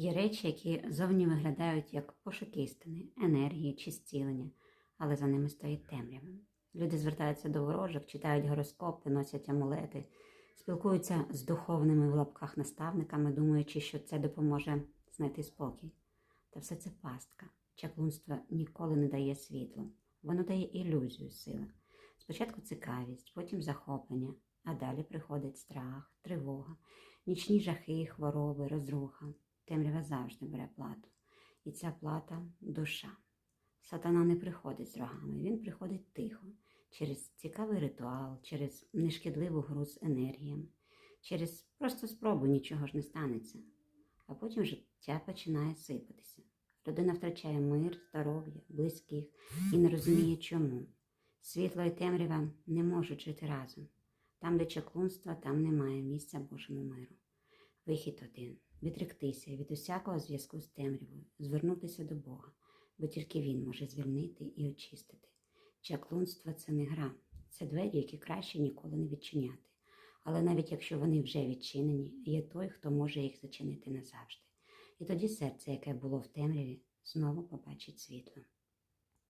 Є речі, які зовні виглядають як пошук істини, енергії чи зцілення, але за ними стоїть темрява. Люди звертаються до ворожок, читають гороскопи, носять амулети, спілкуються з духовними в лапках наставниками, думаючи, що це допоможе знайти спокій. Та все це пастка. Чаклунство ніколи не дає світло, воно дає ілюзію сили. Спочатку цікавість, потім захоплення, а далі приходить страх, тривога, нічні жахи, хвороби, розруха. Темрява завжди бере плату. І ця плата душа. Сатана не приходить з рогами, він приходить тихо, через цікавий ритуал, через нешкідливу гру з енергіями, через просто спробу нічого ж не станеться. А потім життя починає сипатися. Людина втрачає мир, здоров'я, близьких і не розуміє чому. Світло і темрява не можуть жити разом. Там, де чаклунства, там немає місця Божому миру. Вихід один відректися від усякого зв'язку з темрявою, звернутися до Бога, бо тільки Він може звільнити і очистити. Чаклунство це не гра, це двері, які краще ніколи не відчиняти. Але навіть якщо вони вже відчинені, є той, хто може їх зачинити назавжди. І тоді серце, яке було в темряві, знову побачить світло.